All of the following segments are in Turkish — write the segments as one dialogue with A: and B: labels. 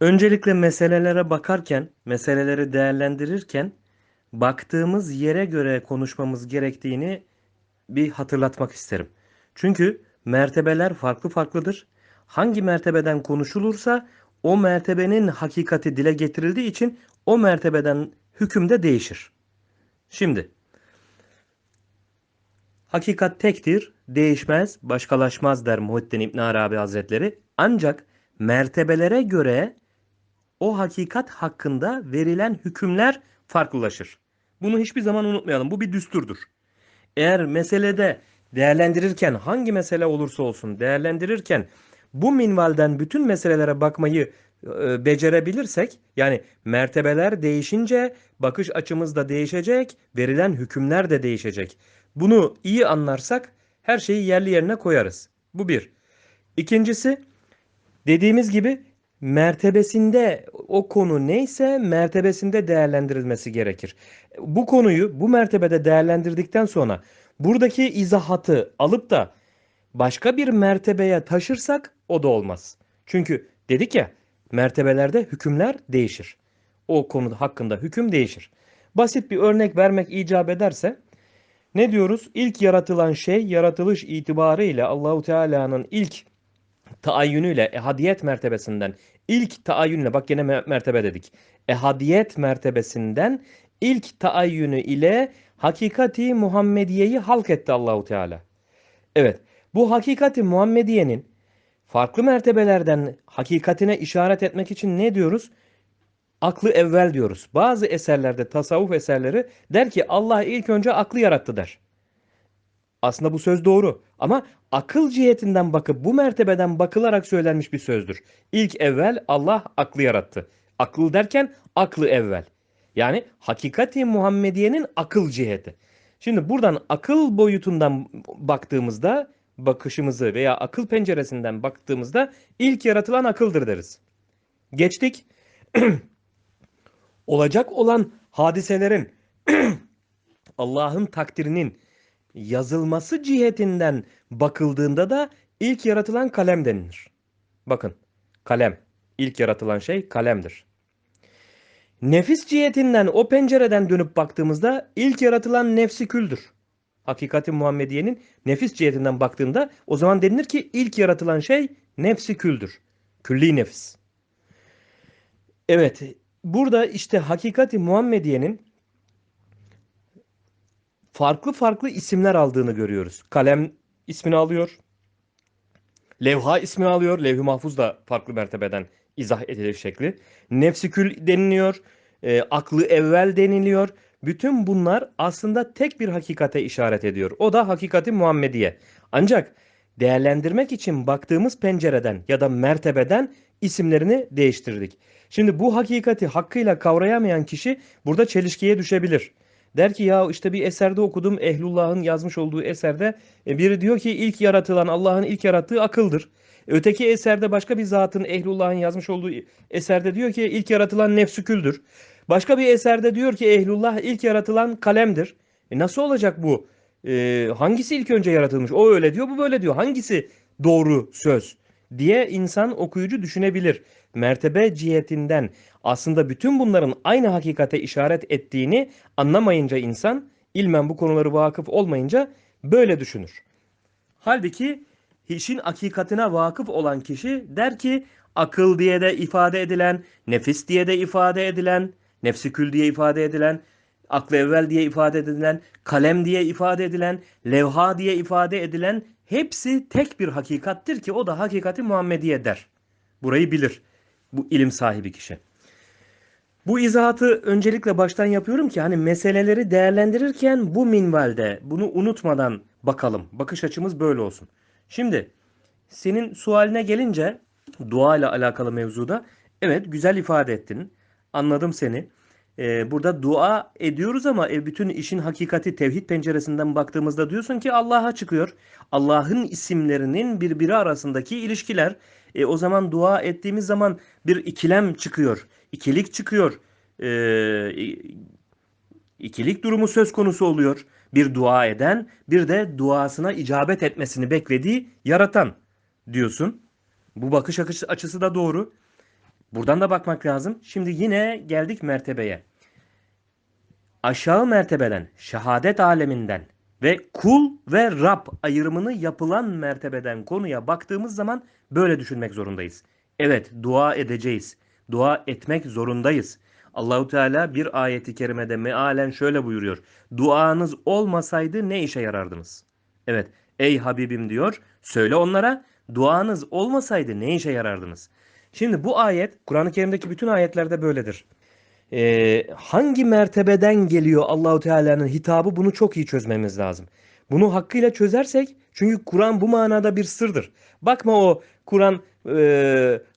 A: Öncelikle meselelere bakarken, meseleleri değerlendirirken baktığımız yere göre konuşmamız gerektiğini bir hatırlatmak isterim. Çünkü mertebeler farklı farklıdır. Hangi mertebeden konuşulursa o mertebenin hakikati dile getirildiği için o mertebeden hüküm de değişir. Şimdi hakikat tektir, değişmez, başkalaşmaz der Muhittin İbn Arabi Hazretleri. Ancak mertebelere göre o hakikat hakkında verilen hükümler farklılaşır. Bunu hiçbir zaman unutmayalım. Bu bir düsturdur. Eğer meselede değerlendirirken hangi mesele olursa olsun değerlendirirken bu minvalden bütün meselelere bakmayı e, becerebilirsek yani mertebeler değişince bakış açımız da değişecek, verilen hükümler de değişecek. Bunu iyi anlarsak her şeyi yerli yerine koyarız. Bu bir. İkincisi dediğimiz gibi mertebesinde o konu neyse mertebesinde değerlendirilmesi gerekir. Bu konuyu bu mertebede değerlendirdikten sonra buradaki izahatı alıp da başka bir mertebeye taşırsak o da olmaz. Çünkü dedik ya mertebelerde hükümler değişir. O konu hakkında hüküm değişir. Basit bir örnek vermek icap ederse ne diyoruz? İlk yaratılan şey yaratılış itibarıyla Allahu Teala'nın ilk taayyünüyle ehadiyet mertebesinden ilk taayyünle bak yine mertebe dedik. Ehadiyet mertebesinden ilk taayyünü ile hakikati Muhammediye'yi halk etti Allahu Teala. Evet, bu hakikati Muhammediye'nin farklı mertebelerden hakikatine işaret etmek için ne diyoruz? Aklı evvel diyoruz. Bazı eserlerde tasavvuf eserleri der ki Allah ilk önce aklı yarattı der. Aslında bu söz doğru ama akıl cihetinden bakıp bu mertebeden bakılarak söylenmiş bir sözdür. İlk evvel Allah aklı yarattı. Akıl derken aklı evvel. Yani hakikati Muhammediye'nin akıl ciheti. Şimdi buradan akıl boyutundan baktığımızda bakışımızı veya akıl penceresinden baktığımızda ilk yaratılan akıldır deriz. Geçtik. Olacak olan hadiselerin Allah'ın takdirinin yazılması cihetinden bakıldığında da ilk yaratılan kalem denilir. Bakın kalem. ilk yaratılan şey kalemdir. Nefis cihetinden o pencereden dönüp baktığımızda ilk yaratılan nefsi küldür. Hakikati Muhammediye'nin nefis cihetinden baktığında o zaman denilir ki ilk yaratılan şey nefsi küldür. Külli nefis. Evet burada işte hakikati Muhammediye'nin farklı farklı isimler aldığını görüyoruz. Kalem ismini alıyor. Levha ismini alıyor. Levh-i mahfuz da farklı mertebeden izah edilir şekli. Nefsikül deniliyor. E, aklı evvel deniliyor. Bütün bunlar aslında tek bir hakikate işaret ediyor. O da hakikati Muhammediye. Ancak değerlendirmek için baktığımız pencereden ya da mertebeden isimlerini değiştirdik. Şimdi bu hakikati hakkıyla kavrayamayan kişi burada çelişkiye düşebilir. Der ki ya işte bir eserde okudum Ehlullah'ın yazmış olduğu eserde e, biri diyor ki ilk yaratılan Allah'ın ilk yarattığı akıldır. Öteki eserde başka bir zatın Ehlullah'ın yazmış olduğu eserde diyor ki ilk yaratılan nefsüküldür. Başka bir eserde diyor ki Ehlullah ilk yaratılan kalemdir. E nasıl olacak bu? E, hangisi ilk önce yaratılmış? O öyle diyor bu böyle diyor. Hangisi doğru söz? diye insan okuyucu düşünebilir. Mertebe cihetinden aslında bütün bunların aynı hakikate işaret ettiğini anlamayınca insan ilmen bu konuları vakıf olmayınca böyle düşünür. Halbuki işin hakikatine vakıf olan kişi der ki akıl diye de ifade edilen, nefis diye de ifade edilen, nefsi kül diye ifade edilen, aklı evvel diye ifade edilen, kalem diye ifade edilen, levha diye ifade edilen hepsi tek bir hakikattir ki o da hakikati Muhammediye der. Burayı bilir bu ilim sahibi kişi. Bu izahatı öncelikle baştan yapıyorum ki hani meseleleri değerlendirirken bu minvalde bunu unutmadan bakalım. Bakış açımız böyle olsun. Şimdi senin sualine gelince dua ile alakalı mevzuda evet güzel ifade ettin. Anladım seni. Ee, burada dua ediyoruz ama e, bütün işin hakikati tevhid penceresinden baktığımızda diyorsun ki Allah'a çıkıyor. Allah'ın isimlerinin birbiri arasındaki ilişkiler. E, o zaman dua ettiğimiz zaman bir ikilem çıkıyor. İkilik çıkıyor. E, ikilik durumu söz konusu oluyor. Bir dua eden bir de duasına icabet etmesini beklediği yaratan diyorsun. Bu bakış açısı da doğru. Buradan da bakmak lazım. Şimdi yine geldik mertebeye. Aşağı mertebeden, şehadet aleminden ve kul ve Rab ayrımını yapılan mertebeden konuya baktığımız zaman böyle düşünmek zorundayız. Evet, dua edeceğiz. Dua etmek zorundayız. Allahu Teala bir ayeti kerimede mealen şöyle buyuruyor. Duanız olmasaydı ne işe yarardınız? Evet, ey Habibim diyor. Söyle onlara duanız olmasaydı ne işe yarardınız? Şimdi bu ayet Kur'an-ı Kerim'deki bütün ayetlerde böyledir. Ee, hangi mertebeden geliyor Allahu Teala'nın hitabı bunu çok iyi çözmemiz lazım. Bunu hakkıyla çözersek çünkü Kur'an bu manada bir sırdır. Bakma o Kur'an e,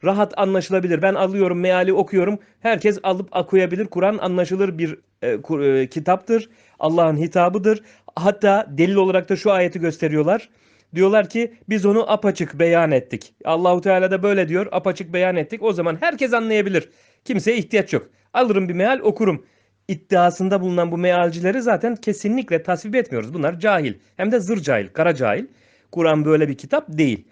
A: rahat anlaşılabilir. Ben alıyorum meali okuyorum. Herkes alıp okuyabilir. Kur'an anlaşılır bir e, e, kitaptır. Allah'ın hitabıdır. Hatta delil olarak da şu ayeti gösteriyorlar. Diyorlar ki biz onu apaçık beyan ettik. Allahu Teala da böyle diyor. Apaçık beyan ettik. O zaman herkes anlayabilir. Kimseye ihtiyaç yok. Alırım bir meal okurum. İddiasında bulunan bu mealcileri zaten kesinlikle tasvip etmiyoruz. Bunlar cahil. Hem de zır cahil, kara cahil. Kur'an böyle bir kitap değil.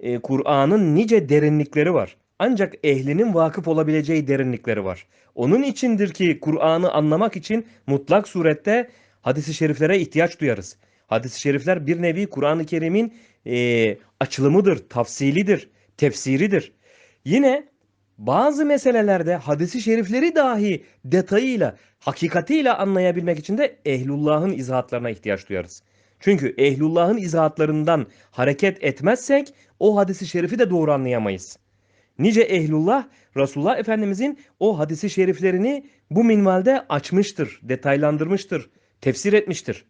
A: Ee, Kur'an'ın nice derinlikleri var. Ancak ehlinin vakıf olabileceği derinlikleri var. Onun içindir ki Kur'an'ı anlamak için mutlak surette hadisi şeriflere ihtiyaç duyarız. Hadis-i şerifler bir nevi Kur'an-ı Kerim'in e, açılımıdır, tafsilidir, tefsiridir. Yine bazı meselelerde hadisi şerifleri dahi detayıyla, hakikatiyle anlayabilmek için de ehlullahın izahatlarına ihtiyaç duyarız. Çünkü ehlullahın izahatlarından hareket etmezsek o hadisi şerifi de doğru anlayamayız. Nice ehlullah Resulullah Efendimizin o hadisi şeriflerini bu minvalde açmıştır, detaylandırmıştır, tefsir etmiştir.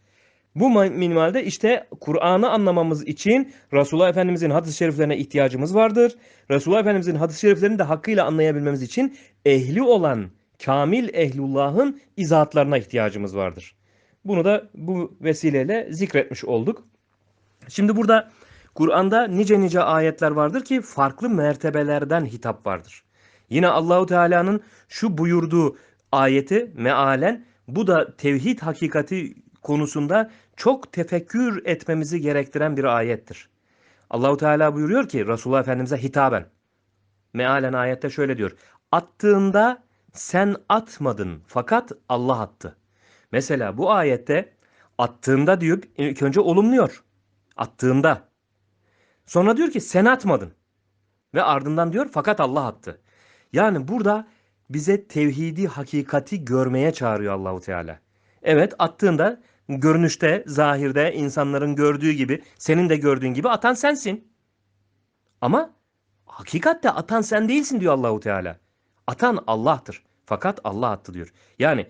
A: Bu minvalde işte Kur'an'ı anlamamız için Resulullah Efendimizin hadis-i şeriflerine ihtiyacımız vardır. Resulullah Efendimizin hadis-i şeriflerini de hakkıyla anlayabilmemiz için ehli olan kamil ehlullahın izahatlarına ihtiyacımız vardır. Bunu da bu vesileyle zikretmiş olduk. Şimdi burada Kur'an'da nice nice ayetler vardır ki farklı mertebelerden hitap vardır. Yine Allahu Teala'nın şu buyurduğu ayeti mealen bu da tevhid hakikati konusunda çok tefekkür etmemizi gerektiren bir ayettir. Allahu Teala buyuruyor ki Resulullah Efendimize hitaben. Mealen ayette şöyle diyor. Attığında sen atmadın fakat Allah attı. Mesela bu ayette attığında diyor ilk önce olumluyor. Attığında. Sonra diyor ki sen atmadın. Ve ardından diyor fakat Allah attı. Yani burada bize tevhidi hakikati görmeye çağırıyor Allahu Teala. Evet attığında görünüşte, zahirde insanların gördüğü gibi, senin de gördüğün gibi atan sensin. Ama hakikatte atan sen değilsin diyor Allahu Teala. Atan Allah'tır. Fakat Allah attı diyor. Yani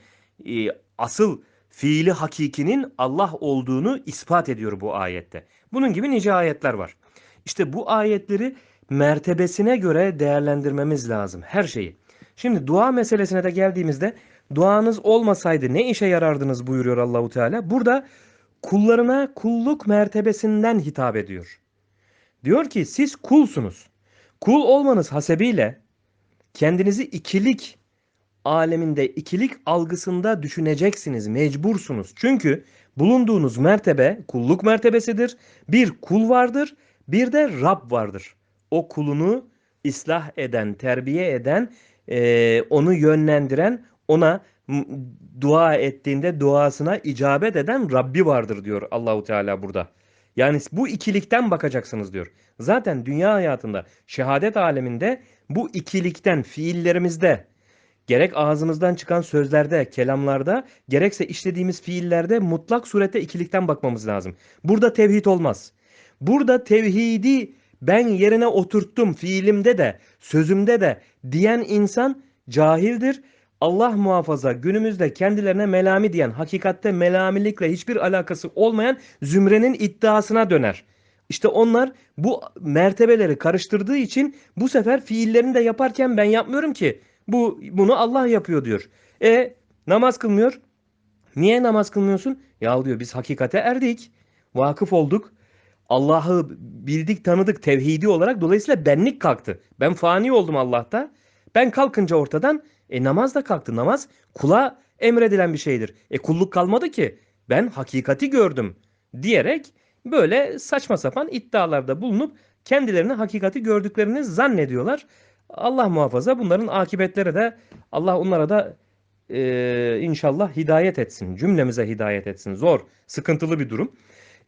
A: e, asıl fiili hakikinin Allah olduğunu ispat ediyor bu ayette. Bunun gibi nice ayetler var. İşte bu ayetleri mertebesine göre değerlendirmemiz lazım her şeyi. Şimdi dua meselesine de geldiğimizde duanız olmasaydı ne işe yarardınız buyuruyor Allahu Teala. Burada kullarına kulluk mertebesinden hitap ediyor. Diyor ki siz kulsunuz. Kul olmanız hasebiyle kendinizi ikilik aleminde, ikilik algısında düşüneceksiniz, mecbursunuz. Çünkü bulunduğunuz mertebe kulluk mertebesidir. Bir kul vardır, bir de Rab vardır. O kulunu ıslah eden, terbiye eden, onu yönlendiren, ona dua ettiğinde duasına icabet eden Rabbi vardır diyor Allahu Teala burada. Yani bu ikilikten bakacaksınız diyor. Zaten dünya hayatında, şehadet aleminde bu ikilikten fiillerimizde gerek ağzımızdan çıkan sözlerde, kelamlarda, gerekse işlediğimiz fiillerde mutlak surette ikilikten bakmamız lazım. Burada tevhid olmaz. Burada tevhidi ben yerine oturttum fiilimde de, sözümde de diyen insan cahildir Allah muhafaza günümüzde kendilerine melami diyen, hakikatte melamilikle hiçbir alakası olmayan zümrenin iddiasına döner. İşte onlar bu mertebeleri karıştırdığı için bu sefer fiillerini de yaparken ben yapmıyorum ki. Bu bunu Allah yapıyor diyor. E namaz kılmıyor. Niye namaz kılmıyorsun? Ya diyor biz hakikate erdik. Vakıf olduk. Allah'ı bildik tanıdık tevhidi olarak dolayısıyla benlik kalktı. Ben fani oldum Allah'ta. Ben kalkınca ortadan e namaz da kalktı. Namaz kula emredilen bir şeydir. E kulluk kalmadı ki. Ben hakikati gördüm diyerek böyle saçma sapan iddialarda bulunup kendilerini hakikati gördüklerini zannediyorlar. Allah muhafaza bunların akıbetleri de Allah onlara da e, inşallah hidayet etsin. Cümlemize hidayet etsin. Zor, sıkıntılı bir durum.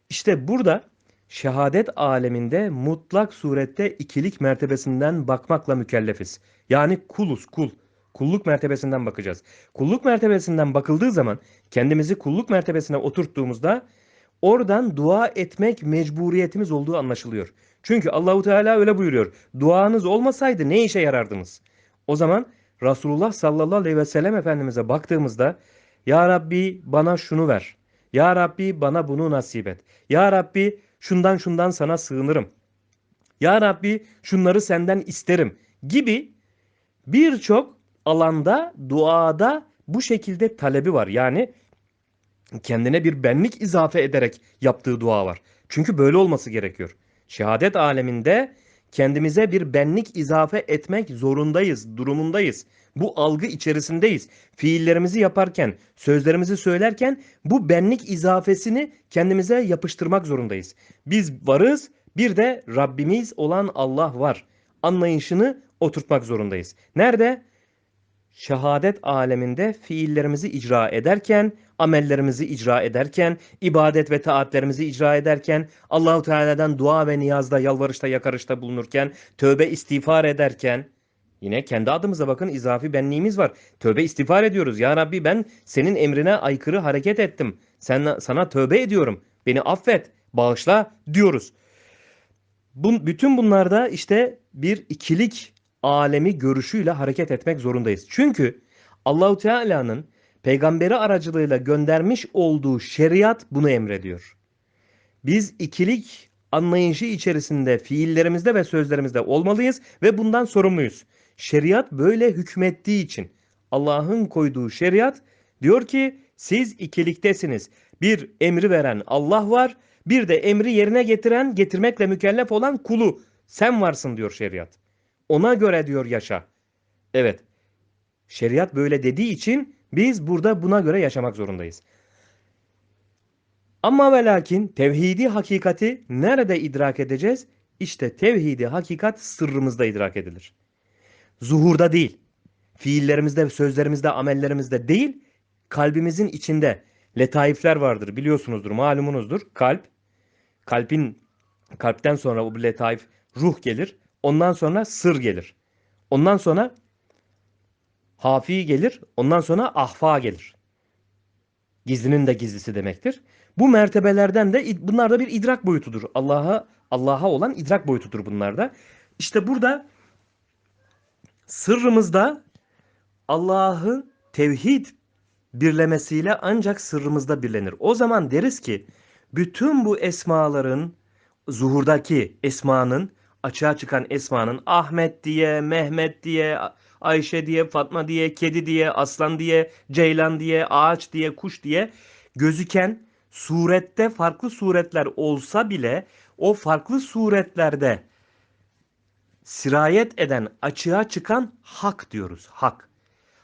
A: İşte burada şehadet aleminde mutlak surette ikilik mertebesinden bakmakla mükellefiz. Yani kuluz, kul. Kulluk mertebesinden bakacağız. Kulluk mertebesinden bakıldığı zaman kendimizi kulluk mertebesine oturttuğumuzda oradan dua etmek mecburiyetimiz olduğu anlaşılıyor. Çünkü Allahu Teala öyle buyuruyor. Duanız olmasaydı ne işe yarardınız? O zaman Resulullah sallallahu aleyhi ve sellem Efendimiz'e baktığımızda Ya Rabbi bana şunu ver. Ya Rabbi bana bunu nasip et. Ya Rabbi şundan şundan sana sığınırım. Ya Rabbi şunları senden isterim gibi birçok alanda duada bu şekilde talebi var. Yani kendine bir benlik izafe ederek yaptığı dua var. Çünkü böyle olması gerekiyor. Şehadet aleminde kendimize bir benlik izafe etmek zorundayız, durumundayız. Bu algı içerisindeyiz. Fiillerimizi yaparken, sözlerimizi söylerken bu benlik izafesini kendimize yapıştırmak zorundayız. Biz varız, bir de Rabbimiz olan Allah var. Anlayışını oturtmak zorundayız. Nerede? Şehadet aleminde fiillerimizi icra ederken, amellerimizi icra ederken, ibadet ve taatlerimizi icra ederken, Allahu Teala'dan dua ve niyazda, yalvarışta, yakarışta bulunurken, tövbe istiğfar ederken, yine kendi adımıza bakın izafi benliğimiz var. Tövbe istiğfar ediyoruz. Ya Rabbi ben senin emrine aykırı hareket ettim. Sen, sana tövbe ediyorum. Beni affet, bağışla diyoruz. Bu, bütün bunlarda işte bir ikilik alemi görüşüyle hareket etmek zorundayız. Çünkü Allahu Teala'nın peygamberi aracılığıyla göndermiş olduğu şeriat bunu emrediyor. Biz ikilik anlayışı içerisinde fiillerimizde ve sözlerimizde olmalıyız ve bundan sorumluyuz. Şeriat böyle hükmettiği için Allah'ın koyduğu şeriat diyor ki siz ikiliktesiniz. Bir emri veren Allah var, bir de emri yerine getiren, getirmekle mükellef olan kulu sen varsın diyor şeriat. Ona göre diyor yaşa. Evet. Şeriat böyle dediği için biz burada buna göre yaşamak zorundayız. Ama ve lakin tevhidi hakikati nerede idrak edeceğiz? İşte tevhidi hakikat sırrımızda idrak edilir. Zuhurda değil. Fiillerimizde, sözlerimizde, amellerimizde değil, kalbimizin içinde letaifler vardır. Biliyorsunuzdur, malumunuzdur. Kalp, kalbin kalpten sonra o letaif ruh gelir. Ondan sonra sır gelir. Ondan sonra hafi gelir. Ondan sonra ahfa gelir. Gizlinin de gizlisi demektir. Bu mertebelerden de bunlar da bir idrak boyutudur. Allah'a Allah'a olan idrak boyutudur bunlar da. İşte burada sırrımızda Allah'ı tevhid birlemesiyle ancak sırrımızda birlenir. O zaman deriz ki bütün bu esmaların zuhurdaki esmanın açığa çıkan esmanın Ahmet diye, Mehmet diye, Ayşe diye, Fatma diye, kedi diye, aslan diye, ceylan diye, ağaç diye, kuş diye gözüken surette farklı suretler olsa bile o farklı suretlerde sirayet eden, açığa çıkan hak diyoruz. Hak.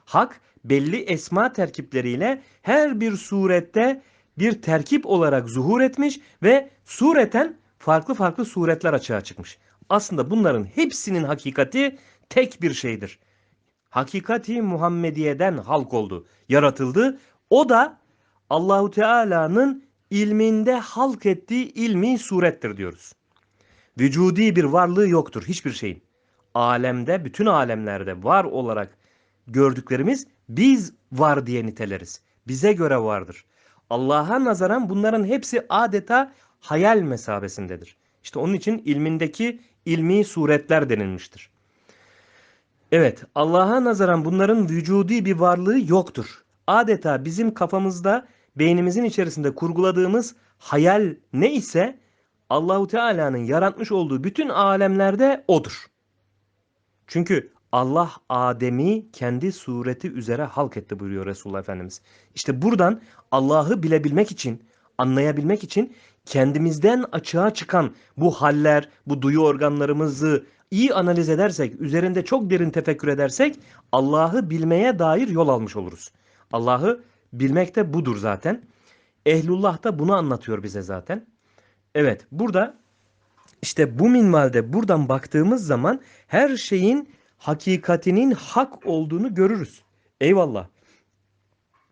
A: Hak belli esma terkipleriyle her bir surette bir terkip olarak zuhur etmiş ve sureten farklı farklı suretler açığa çıkmış. Aslında bunların hepsinin hakikati tek bir şeydir. Hakikati Muhammediye'den halk oldu, yaratıldı. O da Allahu Teala'nın ilminde halk ettiği ilmi surettir diyoruz. Vücudi bir varlığı yoktur hiçbir şeyin. Alemde, bütün alemlerde var olarak gördüklerimiz biz var diye niteleriz. Bize göre vardır. Allah'a nazaran bunların hepsi adeta hayal mesabesindedir. İşte onun için ilmindeki ilmi suretler denilmiştir. Evet, Allah'a nazaran bunların vücudi bir varlığı yoktur. Adeta bizim kafamızda, beynimizin içerisinde kurguladığımız hayal ne ise Allahu Teala'nın yaratmış olduğu bütün alemlerde odur. Çünkü Allah Adem'i kendi sureti üzere halk etti buyuruyor Resulullah Efendimiz. İşte buradan Allah'ı bilebilmek için, anlayabilmek için kendimizden açığa çıkan bu haller, bu duyu organlarımızı iyi analiz edersek, üzerinde çok derin tefekkür edersek Allah'ı bilmeye dair yol almış oluruz. Allah'ı bilmek de budur zaten. Ehlullah da bunu anlatıyor bize zaten. Evet burada işte bu minvalde buradan baktığımız zaman her şeyin hakikatinin hak olduğunu görürüz. Eyvallah.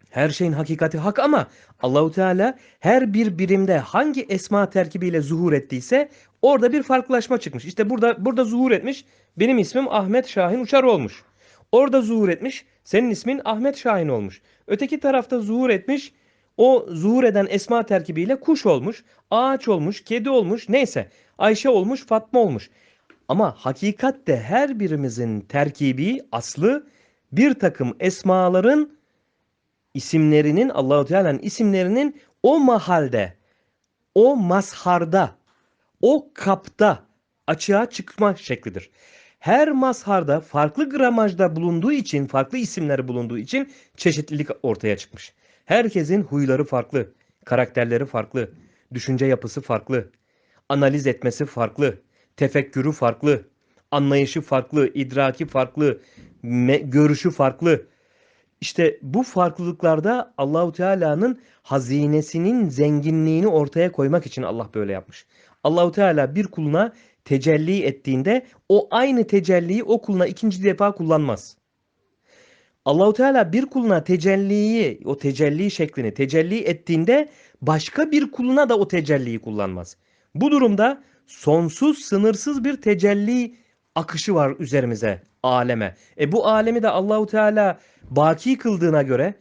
A: Her şeyin hakikati hak ama Allahu Teala her bir birimde hangi esma terkibiyle zuhur ettiyse orada bir farklılaşma çıkmış. İşte burada burada zuhur etmiş. Benim ismim Ahmet Şahin Uçar olmuş. Orada zuhur etmiş. Senin ismin Ahmet Şahin olmuş. Öteki tarafta zuhur etmiş. O zuhur eden esma terkibiyle kuş olmuş, ağaç olmuş, kedi olmuş, neyse. Ayşe olmuş, Fatma olmuş. Ama hakikatte her birimizin terkibi, aslı bir takım esmaların isimlerinin Allahu Teala'nın isimlerinin o mahalde, o mazharda, o kapta açığa çıkma şeklidir. Her mazharda farklı gramajda bulunduğu için, farklı isimleri bulunduğu için çeşitlilik ortaya çıkmış. Herkesin huyları farklı, karakterleri farklı, düşünce yapısı farklı, analiz etmesi farklı, tefekkürü farklı, anlayışı farklı, idraki farklı, görüşü farklı. İşte bu farklılıklarda Allahu Teala'nın hazinesinin zenginliğini ortaya koymak için Allah böyle yapmış. Allahu Teala bir kuluna tecelli ettiğinde o aynı tecelliyi o kuluna ikinci defa kullanmaz. Allahu Teala bir kuluna tecelliyi, o tecelli şeklini tecelli ettiğinde başka bir kuluna da o tecelliyi kullanmaz. Bu durumda sonsuz, sınırsız bir tecelli akışı var üzerimize, aleme. E bu alemi de Allahu Teala baki kıldığına göre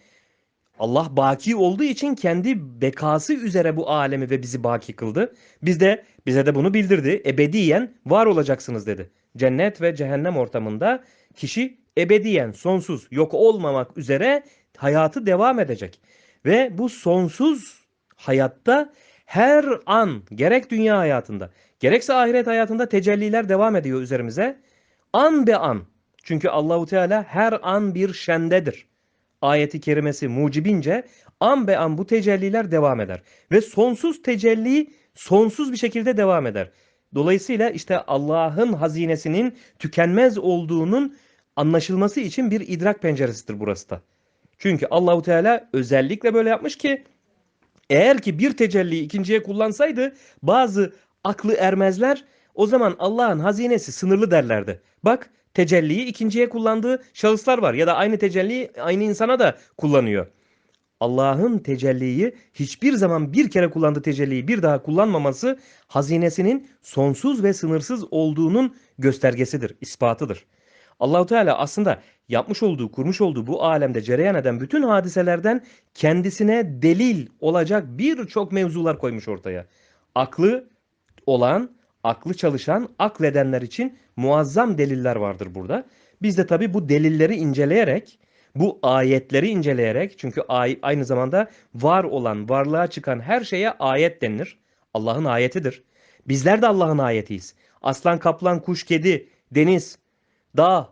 A: Allah baki olduğu için kendi bekası üzere bu alemi ve bizi baki kıldı. Biz de bize de bunu bildirdi. Ebediyen var olacaksınız dedi. Cennet ve cehennem ortamında kişi ebediyen sonsuz yok olmamak üzere hayatı devam edecek. Ve bu sonsuz hayatta her an gerek dünya hayatında gerekse ahiret hayatında tecelliler devam ediyor üzerimize. An be an. Çünkü Allahu Teala her an bir şendedir. Ayeti kerimesi mucibince an be an bu tecelliler devam eder. Ve sonsuz tecelli sonsuz bir şekilde devam eder. Dolayısıyla işte Allah'ın hazinesinin tükenmez olduğunun anlaşılması için bir idrak penceresidir burası da. Çünkü Allahu Teala özellikle böyle yapmış ki eğer ki bir tecelliyi ikinciye kullansaydı bazı aklı ermezler o zaman Allah'ın hazinesi sınırlı derlerdi. Bak tecelliyi ikinciye kullandığı şahıslar var ya da aynı tecelliyi aynı insana da kullanıyor. Allah'ın tecelliyi hiçbir zaman bir kere kullandığı tecelliyi bir daha kullanmaması hazinesinin sonsuz ve sınırsız olduğunun göstergesidir, ispatıdır. Allahu Teala aslında yapmış olduğu, kurmuş olduğu bu alemde cereyan eden bütün hadiselerden kendisine delil olacak birçok mevzular koymuş ortaya. Aklı olan, aklı çalışan, akledenler için muazzam deliller vardır burada. Biz de tabi bu delilleri inceleyerek, bu ayetleri inceleyerek, çünkü ay, aynı zamanda var olan, varlığa çıkan her şeye ayet denilir. Allah'ın ayetidir. Bizler de Allah'ın ayetiyiz. Aslan, kaplan, kuş, kedi, deniz, dağ,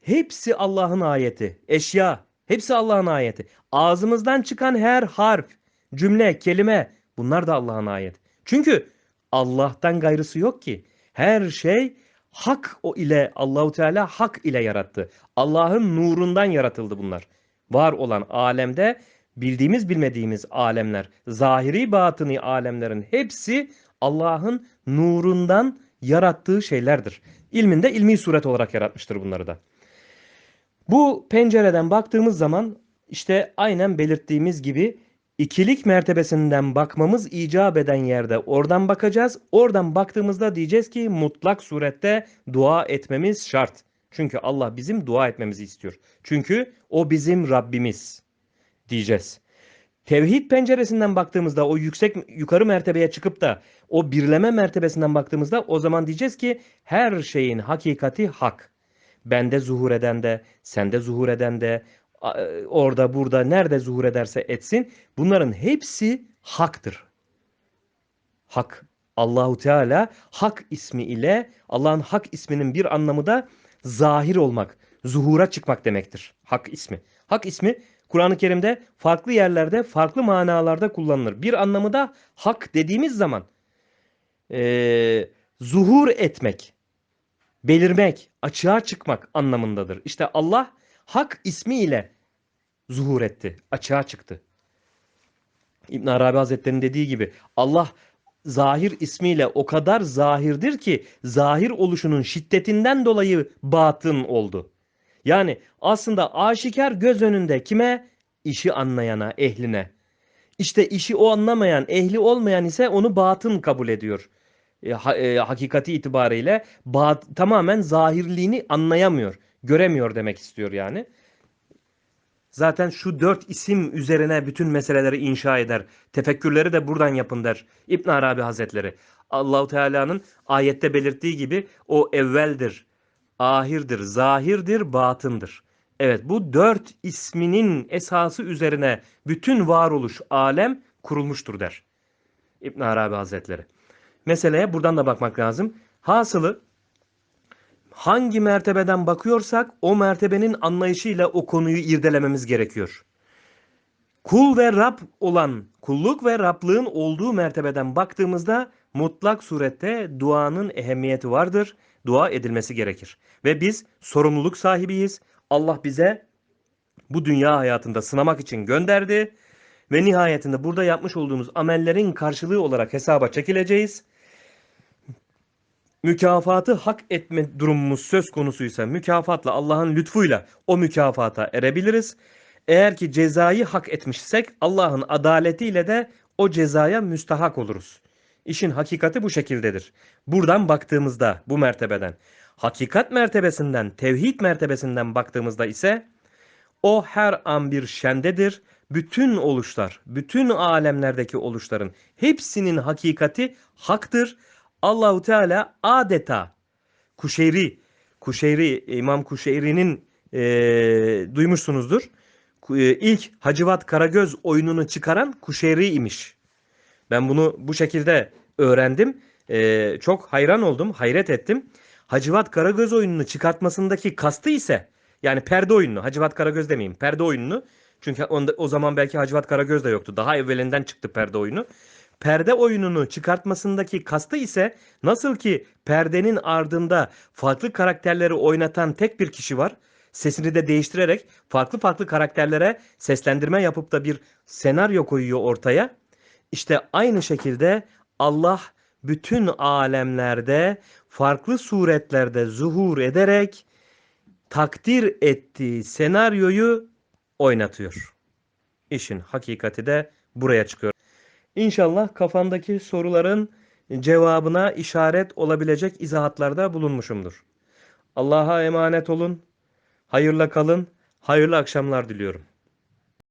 A: hepsi Allah'ın ayeti. Eşya, hepsi Allah'ın ayeti. Ağzımızdan çıkan her harf, cümle, kelime bunlar da Allah'ın ayeti. Çünkü Allah'tan gayrısı yok ki. Her şey hak o ile Allahu Teala hak ile yarattı. Allah'ın nurundan yaratıldı bunlar. Var olan alemde bildiğimiz bilmediğimiz alemler, zahiri batını alemlerin hepsi Allah'ın nurundan yarattığı şeylerdir. İlminde ilmi suret olarak yaratmıştır bunları da. Bu pencereden baktığımız zaman işte aynen belirttiğimiz gibi ikilik mertebesinden bakmamız icap eden yerde oradan bakacağız. Oradan baktığımızda diyeceğiz ki mutlak surette dua etmemiz şart. Çünkü Allah bizim dua etmemizi istiyor. Çünkü o bizim Rabbimiz diyeceğiz. Tevhid penceresinden baktığımızda o yüksek yukarı mertebeye çıkıp da o birleme mertebesinden baktığımızda o zaman diyeceğiz ki her şeyin hakikati hak. Bende zuhur eden de, sende zuhur eden de, orada burada nerede zuhur ederse etsin bunların hepsi haktır. Hak. Allahu Teala hak ismi ile Allah'ın hak isminin bir anlamı da zahir olmak, zuhura çıkmak demektir. Hak ismi. Hak ismi Kur'an-ı Kerim'de farklı yerlerde farklı manalarda kullanılır. Bir anlamı da hak dediğimiz zaman e, zuhur etmek, belirmek, açığa çıkmak anlamındadır. İşte Allah hak ismiyle zuhur etti, açığa çıktı. İbn Arabi Hazretleri'nin dediği gibi Allah zahir ismiyle o kadar zahirdir ki zahir oluşunun şiddetinden dolayı batın oldu. Yani aslında aşikar göz önünde kime? İşi anlayana, ehline. İşte işi o anlamayan, ehli olmayan ise onu batın kabul ediyor. E, ha- e, hakikati itibariyle bat, tamamen zahirliğini anlayamıyor, göremiyor demek istiyor yani. Zaten şu dört isim üzerine bütün meseleleri inşa eder. Tefekkürleri de buradan yapın der İbn Arabi Hazretleri. Allahu Teala'nın ayette belirttiği gibi o evveldir, ahirdir, zahirdir, batındır. Evet bu dört isminin esası üzerine bütün varoluş, alem kurulmuştur der İbn Arabi Hazretleri. Meseleye buradan da bakmak lazım. Hasılı hangi mertebeden bakıyorsak o mertebenin anlayışıyla o konuyu irdelememiz gerekiyor. Kul ve Rab olan, kulluk ve Rablığın olduğu mertebeden baktığımızda mutlak surette duanın ehemmiyeti vardır. Dua edilmesi gerekir. Ve biz sorumluluk sahibiyiz. Allah bize bu dünya hayatında sınamak için gönderdi. Ve nihayetinde burada yapmış olduğumuz amellerin karşılığı olarak hesaba çekileceğiz mükafatı hak etme durumumuz söz konusuysa mükafatla Allah'ın lütfuyla o mükafata erebiliriz. Eğer ki cezayı hak etmişsek Allah'ın adaletiyle de o cezaya müstahak oluruz. İşin hakikati bu şekildedir. Buradan baktığımızda bu mertebeden, hakikat mertebesinden, tevhid mertebesinden baktığımızda ise o her an bir şendedir. Bütün oluşlar, bütün alemlerdeki oluşların hepsinin hakikati haktır. Allahu Teala adeta Kuşeyri, Kuşeyri İmam Kuşeyri'nin e, duymuşsunuzdur. E, ilk Hacivat Karagöz oyununu çıkaran Kuşeyri imiş. Ben bunu bu şekilde öğrendim. E, çok hayran oldum, hayret ettim. Hacivat Karagöz oyununu çıkartmasındaki kastı ise yani perde oyununu, Hacivat Karagöz demeyeyim, perde oyununu. Çünkü onda, o zaman belki Hacivat Karagöz de yoktu. Daha evvelinden çıktı perde oyunu. Perde oyununu çıkartmasındaki kastı ise nasıl ki perdenin ardında farklı karakterleri oynatan tek bir kişi var. Sesini de değiştirerek farklı farklı karakterlere seslendirme yapıp da bir senaryo koyuyor ortaya. İşte aynı şekilde Allah bütün alemlerde farklı suretlerde zuhur ederek takdir ettiği senaryoyu oynatıyor. İşin hakikati de buraya çıkıyor. İnşallah kafamdaki soruların cevabına işaret olabilecek izahatlarda bulunmuşumdur. Allah'a emanet olun. Hayırla kalın. Hayırlı akşamlar diliyorum.